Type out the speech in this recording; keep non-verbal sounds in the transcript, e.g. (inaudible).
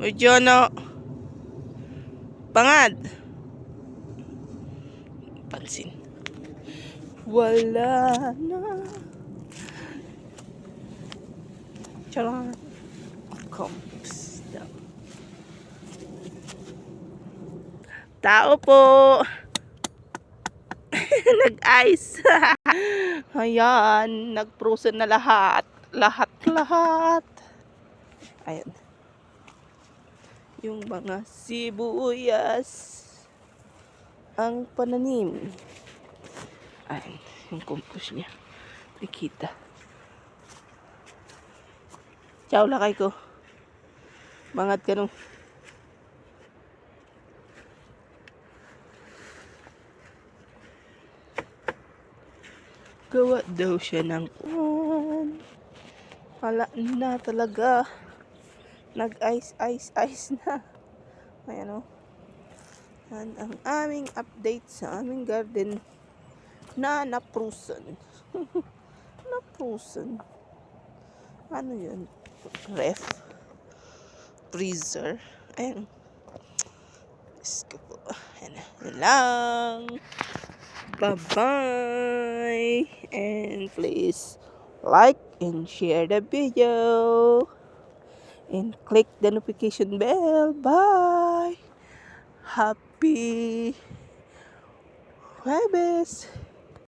Medyo ano, pangad. Pansin. Wala na. Charot. Comps. Tao po. (laughs) Nag-ice. (laughs) Ayan, nag-frozen na lahat. Lahat, lahat. Ayan. Yung mga sibuyas. Ang pananim. Ayan, yung compost niya. Nakita. Ciao lakay ko. Bangat ka nung. Gawa daw siya ng kwan. Wala na talaga. Nag-ice, ice, ice (laughs) na. Ayan o. Yan ang aming update sa aming garden na naprusan. (laughs) naprusan. Ano yun? Ref. Freezer. Ayan. Diyos ko po. Ayan lang. Bye-bye. And please like and share the video. And click the notification bell. Bye. Happy Jueves.